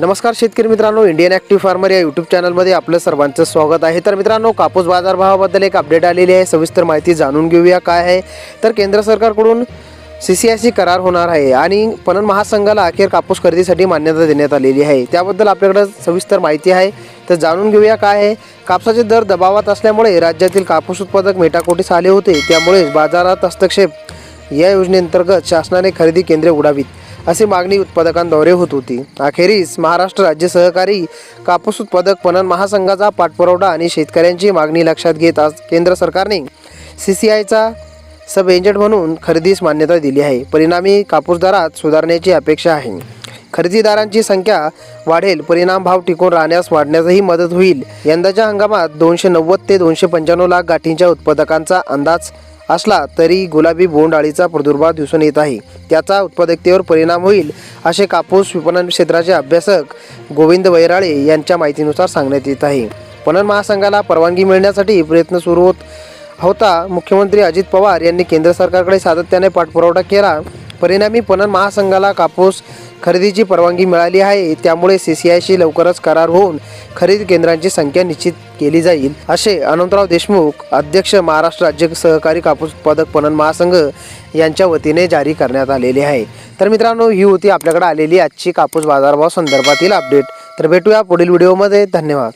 नमस्कार शेतकरी मित्रांनो इंडियन ॲक्टिव्ह फार्मर या यूट्यूब चॅनलमध्ये आपलं सर्वांचं स्वागत आहे. तर मित्रांनो कापूस बाजारभावाबद्दल एक अपडेट आलेली आहे. सविस्तर माहिती जाणून घेऊया काय आहे. तर केंद्र सरकारकडून सी सी आय सी करार होणार आहे आणि पणन महासंघाला अखेर कापूस खरेदीसाठी मान्यता देण्यात आलेली आहे. त्याबद्दल आपल्याकडे सविस्तर माहिती आहे. तर जाणून घेऊया काय आहे. कापसाचे दर दबावात असल्यामुळे राज्यातील कापूस उत्पादक मेटाकोटीस आले होते. त्यामुळे बाजारात हस्तक्षेप या योजनेअंतर्गत शासनाने खरेदी केंद्रे उडावीत. अशी मागणी उत्पादकांद्वारे होत होती. अखेरीस महाराष्ट्र राज्य सहकारी कापूस उत्पादक पणन महासंघाचा पाठपुरवठा आणि शेतकऱ्यांची मागणी लक्षात घेत आज केंद्र सरकारने सी सी आयचा सब एजंट म्हणून खरेदीस मान्यता दिली आहे. परिणामी कापूस दरात सुधारण्याची अपेक्षा आहे. खरेदीदारांची संख्या वाढेल परिणाम भाव टिकून राहण्यास वाढण्यासही मदत होईल. यंदाच्या हंगामात दोनशे नव्वद ते दोनशे पंच्याण्णव लाख गाठींच्या उत्पादकांचा अंदाज असला तरी गुलाबी बोंड अळीचा प्रादुर्भाव दिसून येत आहे. त्याचा उत्पादकतेवर परिणाम होईल असे कापूस विपणन क्षेत्राचे अभ्यासक गोविंद वैराळे यांच्या माहितीनुसार सांगण्यात येत आहे. पणन महासंघाला परवानगी मिळण्यासाठी प्रयत्न सुरू होत होता. मुख्यमंत्री अजित पवार यांनी केंद्र सरकारकडे सातत्याने पाठपुरावठा केला. परिणामी पणन महासंघाला कापूस खरेदीची परवानगी मिळाली आहे. त्यामुळे सी सी लवकरच करार होऊन खरेदी केंद्रांची संख्या निश्चित केली जाईल. असे अनंतराव देशमुख अध्यक्ष महाराष्ट्र राज्य सहकारी कापूस उत्पादक पणन महासंघ यांच्या वतीने जारी करण्यात आलेले आहे. तर मित्रांनो ही होती आपल्याकडे आलेली आजची कापूस बाजारभाव संदर्भातील अपडेट तर भेटूया पुढील व्हिडिओमध्ये धन्यवाद.